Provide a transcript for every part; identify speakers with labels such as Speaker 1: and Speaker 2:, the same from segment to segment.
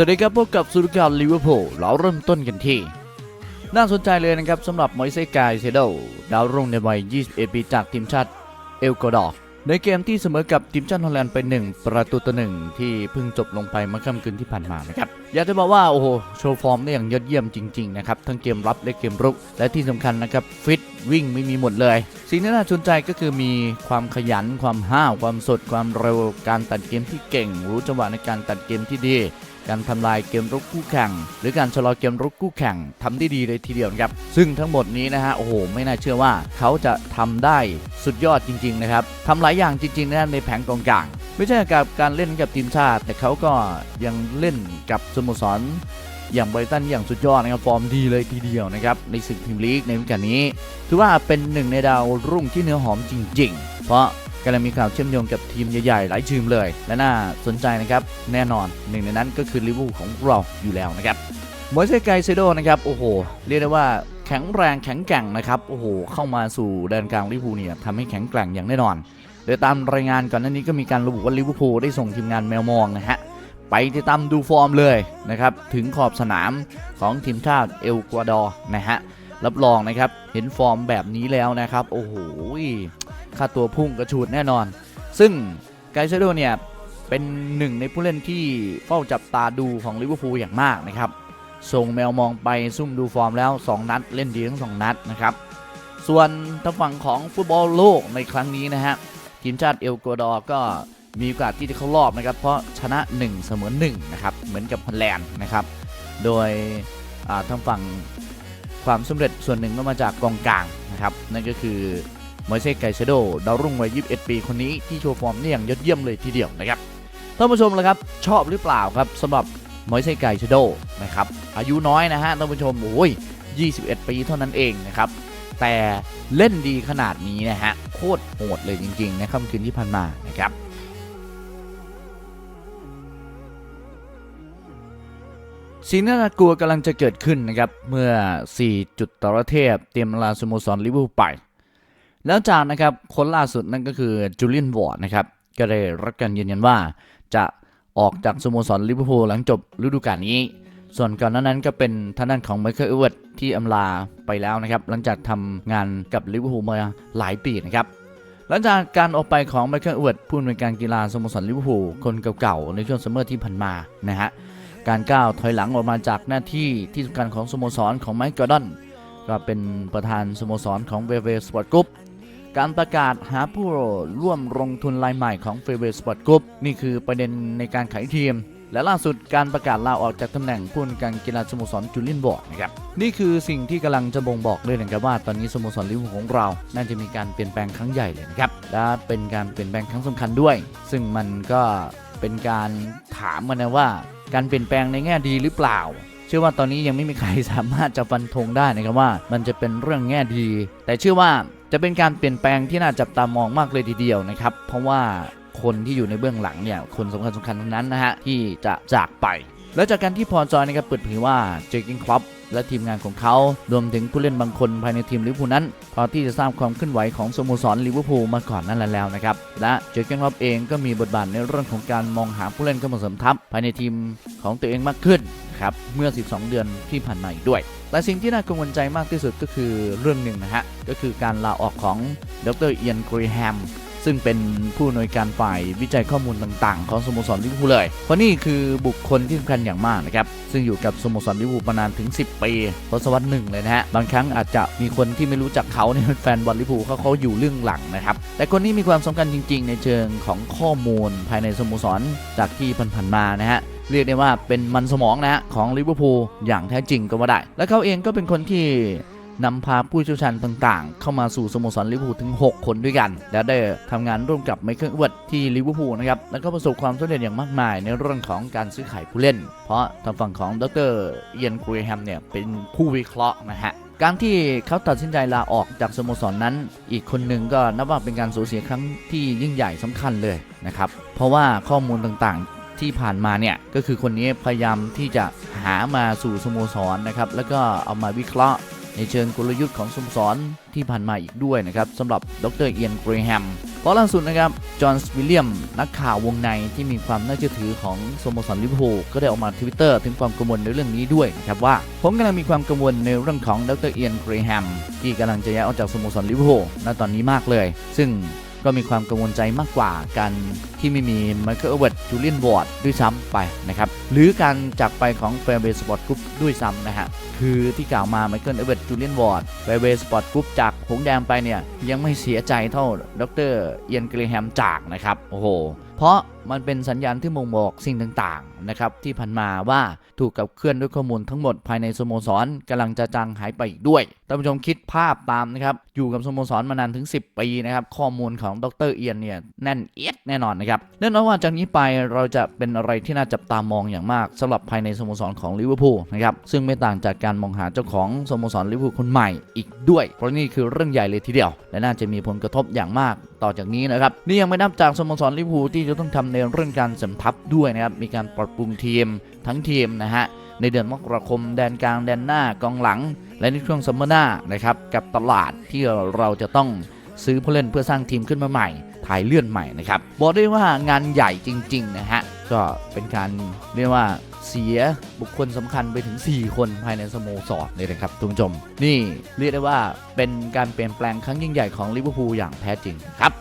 Speaker 1: สวัสดีครับพบกับสุรการลิเวอร์พูลเราเริ่มต้นกันที่ น่าสนใจเลยนะครับสำหรับมอยเซกายเซโดดาวรุ่งในวัย 21 ปีจากทีมชาติเอลกดอร์ในเกมที่เสมอกับทีมชาติฮอลแลนด์ไป 1 ประตูต่อหนึ่งที่เพิ่งจบลงไปเมื่อค่ำคืนที่ผ่านมานะครับอยากจะบอกว่าโอ้โหโชว์ฟอร์มได้อย่างยอดเยี่ยมจริงๆนะครับทั้งเกมรับและเกมรุก และที่สำคัญนะครับฟิตวิ่งไม่มีหมดเลย สิ่งที่น่าสนใจก็คือมีความขยัน ความห้าว ความสด ความเร็ว การตัดเกมที่เก่ง รู้จังหวะในการตัดเกมที่ดี การทำลายเกมรุกคู่แข่ง หรือการชะลอเกมรุกคู่แข่งทำได้ดีเลยทีเดียวครับ ซึ่งทั้งหมดนี้นะฮะโอ้โหไม่น่าเชื่อว่าเขาจะทำได้สุดยอดจริงๆนะครับทำหลายอย่างจริงๆนะในแผงกองกลางไม่ใช่กับการเล่นกับทีมชาติ แต่เขาก็ยังเล่นกับสโมสรอย่างไบรตันอย่างสุดยอดนะครับฟอร์มดีเลยทีเดียวนะครับในศึกพรีเมียร์ลีกในฤดูกาลนี้ ถือว่าเป็นหนึ่งในดาวรุ่งที่เนื้อหอมจริง ๆ เพราะ กำลังมีข่าวเชื่อมโยงกับทีมใหญ่ๆ หลายทีมเลย และน่าสนใจนะครับ แน่นอนหนึ่งในนั้นก็คือลิเวอร์พูลของเราอยู่แล้วนะครับมอยเซไกเซโดนะครับโอ้โห เรียกได้ว่าแข็งแรงแข็งแกร่งนะครับโอ้โหเข้ามาสู่แดนกลางลิเวอร์พูลเนี่ยทำให้แข็งแกร่งอย่างแน่นอนโดยตามรายงานก่อนหน้านี้ก็มีการระบุว่าลิเวอร์พูลได้ส่งทีมงานแมวมองนะฮะไปติดตามดูฟอร์มเลยนะครับถึงขอบสนามของทีมชาติเอลกวาดอร์นะฮะรับรองนะครับเห็นฟอร์มแบบนี้แล้วนะครับ โอ้โห ค่าตัวพุ่งกระชูดแน่นอน ซึ่งไกเซโดเนี่ยเป็นหนึ่งในผู้เล่นที่เฝ้าจับตาดูของลิเวอร์พูลอย่างมากนะครับ ส่งแมวมองไปซุ่มดูฟอร์มแล้ว 2 นัดเล่นดีทั้ง 2 นัดนะครับ ส่วนทางฝั่งของฟุตบอลโลกในครั้งนี้นะฮะ ทีมชาติเอลกวาดอร์ก็มีโอกาสที่จะเข้ารอบนะครับ เพราะชนะ 1 เสมอ1นะครับ เหมือนกับฮอลแลนด์นะครับ โดยทางฝั่งความสำเร็จส่วนหนึ่งก็มาจากกองกลางนะครับ นั่นก็คือ มอยเซไกเซโดดาวรุ่งวัย 21 ปีคนนี้ที่โชว์ฟอร์มได้อย่างยอดเยี่ยมเลยทีเดียวนะครับท่านผู้ชมละครับชอบหรือเปล่าครับสำหรับมอยเซไกเชโดนะครับอายุน้อยนะฮะท่านผู้ชมโอ้ย 21 ปีเท่านั้นเองนะครับแต่เล่นดีขนาดนี้นะฮะโคตรโหดเลยจริงๆในค่ำคืนที่ผ่านมานะครับสิ่งน่ากลัวกำลังจะเกิดขึ้นนะครับ เมื่อ 4 จุดต่อเทพเตรียมลาสโมสรลิเวอร์พูลไป แล้วจากนะครับคนล่าสุดนั่นก็คือจูเลียนวอร์ดนะครับก็ได้รับการยืนยันว่า จะออกจากสโมสรลิเวอร์พูลหลังจบฤดูกาลนี้ ส่วนก่อนหน้านั้นก็เป็นท่างด้นของไมเคิลเอเวิร์ดที่อำลาไปแล้วนะครับ หลังจากทำงานกับลิเวอร์พูลมาหลายปีนะครับหลังจากการออกไปของไมเคิลเอเวิร์ดผู้อำนวยการกีฬาสโมสรลิเวอร์พูลคนเก่าๆในช่วงซัมเมอร์ที่ผ่านมานะฮะการก้าวถอยหลังออกมาจากหน้าที่ที่สำคัญของสโมสรของไมค์กอร์ดอนก็เป็นประธานสโมสรของเวเวสปอร์ตกรุ๊ป การประกาศหาผู้ร่วมลงทุนรายใหม่ของเฟเวสปอร์ตกรุ๊ปนี่คือประเด็นในการขายทีม และล่าสุดการประกาศลาออกจากตำแหน่งผู้นการกีฬาสโมสรจูเลียนบอร์ดนะครับนี่คือสิ่งที่กำลังจะบ่งบอกเลยนะครับว่าตอนนี้สโมสรลิเวอร์พูลของเรา น่าจะมีการเปลี่ยนแปลงครั้งใหญ่เลยนะครับและเป็นการเปลี่ยนแปลงครั้งสำคัญด้วย ซึ่งมันก็เป็นการถามกันนะว่า การเปลี่ยนแปลงในแง่ดีหรือเปล่าเชื่อว่าตอนนี้ยังไม่มีใครสามารถจะฟันธงได้นะครับว่า มันจะเป็นเรื่องแง่ดี แต่เชื่อว่า จะเป็นการเปลี่ยนแปลงที่น่าจับตามองมากเลยทีเดียวนะครับ เพราะว่าคนที่อยู่ในเบื้องหลังเนี่ยคนสำคัญสำคัญทั้งนั้นนะฮะที่จะจากไป และจากการที่พอจอยนะครับเปิดเผยว่าเจอร์กินคลับและทีมงานของเขารวมถึงผู้เล่นบางคนภายในทีมลิเวอร์พูลนั้น พอที่จะทราบความเคลื่อนไหวของสโมสรลิเวอร์พูลมาก่อนนั่นแล้วนะครับ และเจอร์เกนคลับเองก็มีบทบาทในเรื่องของการมองหาผู้เล่นเข้ามาเสริมทัพภายในทีมของตัวเองมากขึ้นครับเมื่อ 12 เดือนที่ผ่านมาอีกด้วย แต่สิ่งที่น่ากังวลใจมากที่สุดก็คือเรื่องหนึ่งนะฮะ ก็คือการลาออกของดรเอียนกรีแฮมซึ่งเป็นผู้อำนวยการฝ่ายวิจัยข้อมูลต่างๆ ของสโมสรลิเวอร์พูลเลย เพราะนี่คือบุคคลที่สำคัญอย่างมากนะครับ ซึ่งอยู่กับสโมสรลิเวอร์พูลมานานถึง 10 ปีทศวรรษหนึ่งเลยนะฮะ บางครั้งอาจจะมีคนที่ไม่รู้จักเขาเนี่ยแฟนบอลลิเวอร์พูลเขาเขาอยู่เรื่องหลังนะครับ แต่คนนี้มีความสำคัญจริง ๆ ในเชิงของข้อมูลภายในสโมสรจากที่ผ่านๆมานะฮะ เรียกได้ว่าเป็นมันสมองนะฮะของลิเวอร์พูลอย่างแท้จริงก็ว่าได้ และเขาเองก็เป็นคนที่นำพาผู้เชี่ยวชาญต่างๆ เข้ามาสู่สโมสรลิเวอร์พูลถึง 6 คนด้วยกัน และได้ทำงานร่วมกับไมเคิลเวิร์ดที่ลิเวอร์พูลนะครับ แล้วก็ประสบความสำเร็จอย่างมากมายในเรื่องของการซื้อขายผู้เล่น เพราะทางฝั่งของดรเอียนกรีแฮมเนี่ยเป็นผู้วิเคราะห์นะฮะการที่เขาตัดสินใจลาออกจากสโมสรนนั้น อีกคนหนึ่งก็นับว่าเป็นการสูญเสียครั้งที่ยิ่งใหญ่สำคัญเลยนะครับ เพราะว่าข้อมูลต่างๆ ที่ผ่านมาเนี่ยก็คือคนนี้พยายามที่จะหามาสู่สโมสรนะครับแล้วก็เอามาวิเคราะห์ในเชิงกลยุทธ์ของสโมสรที่ผ่านมาอีกด้วยนะครับสำหรับดรเอียนเกรแฮมเพราะล่าสุดนะครับ จอห์นสวิลเลียม นักข่าววงในที่มีความน่าเชื่อถือของสโมสรลิเวอร์พูลก็ได้ออกมาทวิตเตอร์ถึงความกังวลในเรื่องนี้ด้วยนะครับว่า ผมกำลังมีความกังวลในเรื่องของดรเอียนเกรแฮมที่กำลังจะย้ายออกจากสโมสรลิเวอร์พูลณตอนนี้มากเลย ซึ่ง ก็มีความกังวลใจมากกว่าการที่ไม่มีไมเคิลเอเวิร์ดจูเลียนวอร์ดด้วยซ้ำไปนะครับหรือการจากไปของแฟร์เบย์สปอร์ตกรุ๊ปด้วยซ้ำนะฮะคือที่กล่าวมาไมเคิลเอเวิร์ดจูเลียนวอร์ดแฟร์เบย์สปอร์ตกรุ๊ปจากหงแดงไปเนี่ยยังไม่เสียใจเท่าดรเอียนเกรแฮมจากนะครับโอ้โหเพราะ มันเป็นสัญญาณที่บ่งบอกสิ่งต่างๆนะครับที่ผ่านมาว่าถูกกับเคลื่อนด้วยข้อมูลทั้งหมดภายในสโมสรกำลังจะจางหายไปอีกด้วยท่านผู้ชมคิดภาพตามนะครับอยู่กับสโมสรมานานถึง 10 ปีนะครับข้อมูลของดรเอียนเนี่ยแน่นเอียดแน่นอนนะครับแน่นอนว่าจากนี้ไปเราจะเป็นอะไรที่น่าจับตามองอย่างมากสำหรับภายในสโมสรของลิเวอร์พูลนะครับซึ่งไม่ต่างจากการมองหาเจ้าของสโมสรลิเวอร์พูลคนใหม่อีกด้วย เพราะนี่คือเรื่องใหญ่เลยทีเดียว และน่าจะมีผลกระทบอย่างมากต่อจากนี้นะครับนี่ยังไม่นับจากสโมสรลิเวอร์พูลที่จะต้องทำในเรื่องการเสริมทัพด้วยนะครับ มีการปรับปรุงทีมทั้งทีมนะฮะ ในเดือนมกราคมแดนกลางแดนหน้ากองหลัง และในช่วงซัมเมอร์หน้านะครับ กับตลาดที่เราจะต้องซื้อผู้เล่นเพื่อสร้างทีมขึ้นมาใหม่ ถ่ายเลื่อนใหม่นะครับ บอกได้ว่างานใหญ่จริง ๆ นะฮะ ก็เป็นการเรียกว่าเสียบุคคลสำคัญไปถึง 4 คนภายในสโมสรเลยนะครับทุกผู้ชม นี่เรียกได้ว่าเป็นการเปลี่ยนแปลงครั้งยิ่งใหญ่ของลิเวอร์พูลอย่างแท้จริงครับ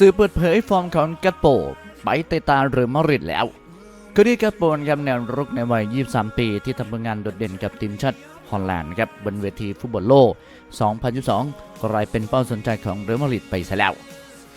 Speaker 1: สื่อเปิดเผยฟอร์มของกัตโปไปเตตาหรือมาริดแล้วคือที่กัตโปนครับแนวรุกในวัย 23 ปี ที่ทำผลงานโดดเด่นกับทีมชาติฮอลแลนด์ครับบนเวทีฟุตบอลโลก 2022 กลายเป็นเป้าสนใจของเรอัลมาดริดไปซะแล้ว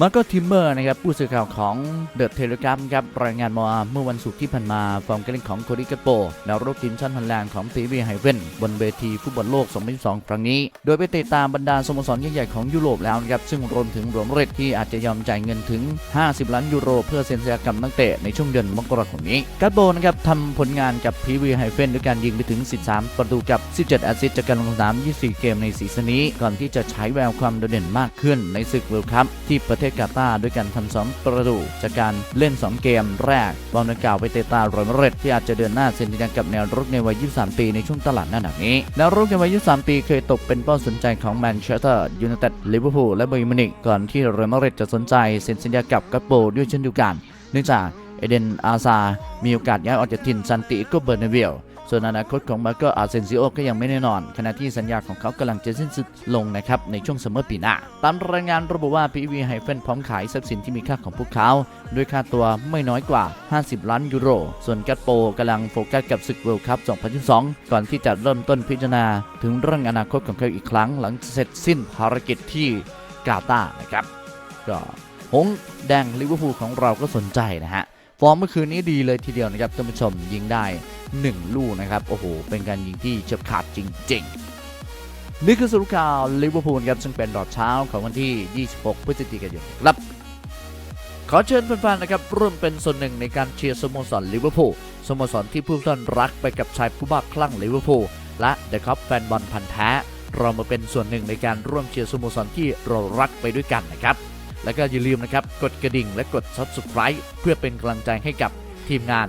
Speaker 1: มาร์กทิมเมอร์นะครับผู้สื่อข่าวของเดอะเทเลกราฟครับรายงานมาเมื่อวันศุกร์ที่ผ่านมาฟอร์มการเล่นของโคดิกโปแนวรุกทีมชาติฮอลแลนด์ของทีวีไฮเวนบนเวทีฟุตบอลโลก 2022 ครั้งนี้ โดยไปติดตามบรรดาสโมสรใหญ่ๆของยุโรปแล้วนะครับซึ่งรวมถึงรวมเรดที่อาจจะยอมจ่ายเงินถึง 50 ล้านยูโร เพื่อเซ็นสัญญากับนักเตะในช่วงเดือนมกราคมนี้กัตโปนะครับทำผลงานกับพีวีไฮเวนด้วยการยิงไปถึง 13 ประตูกับ 17 แอสซิสต์จากการลงสนาม 24 เกมในซีซั่นนี้ ก่อนที่จะใช้แววความโดดเด่นมากขึ้นในศึกเวิลด์คัพที่ประเทศกาตาร์ด้วยการทำสองประตูจากการเล่น 2 เกมแรกบอลดังกล่าวไปเตะตาโรยมเรตที่อาจจะเดินหน้าเซ็นสัญญากับแนวรุกในวัย 23 ปีในช่วงตลาดหน้าหนักนี้แนวรุกในวัย 23 ปีเคยตกเป็นเป้าสนใจของแมนเชสเตอร์ยูไนเต็ดลิเวอร์พูลและบาเยิร์มินิกก่อนที่โรยมเรตจะสนใจเซ็นสัญญากับกัปโปด้วยเช่นเดียวกัน เนื่องจากเอเดนอาซา มีโอกาสย้ายออกจากถิ่นซันติโกเบอร์นาเวล ส่วนอนาคตของมาร์โกอาเซนซิโอก็ยังไม่แน่นอน ขณะที่สัญญาของเขากำลังจะสิ้นสุดลงนะครับในช่วงซัมเมอร์ปีหน้า ตามรายงานระบุว่า PV ไฮเฟนพร้อมขายทรัพย์สินที่มีค่าของพวกเขาด้วยค่าตัวไม่น้อยกว่า 50 ล้านยูโร ส่วนกัตโปกำลังโฟกัสกับศึกเวิลด์คัพ 2022 ก่อนที่จะเริ่มต้นพิจารณา ถึงเรื่องอนาคตของเขาอีกครั้ง หลังเสร็จสิ้นภารกิจที่กาตาร์นะครับก็หงแดงลิเวอร์พูลของเราก็สนใจนะฮะฟอร์มเมื่อคืนนี้ดีเลยทีเดียวนะครับท่านผู้ชมยิงได้ 1 ลูกนะครับ โอ้โห เป็นการยิงที่เฉียบขาดจริง ๆ นี่คือสรุปข่าวลิเวอร์พูลครับ ซึ่งเป็นดอดเช้าของวันที่ 26 พฤศจิกายนครับ ขอเชิญแฟนๆนะครับร่วมเป็นส่วนหนึ่งในการเชียร์สโมสรลิเวอร์พูลสโมสรที่ผู้ท่านรักไปกับชายผู้บ้าคลั่งลิเวอร์พูลและเดอะคัพแฟนบอลพันธ์แท้เรามาเป็นส่วนหนึ่งในการร่วมเชียร์สโมสรที่เรารักไปด้วยกันนะครับ แล้วก็อย่าลืมนะครับ กดกระดิ่งและกด subscribe เพื่อเป็นกำลังใจให้กับทีมงาน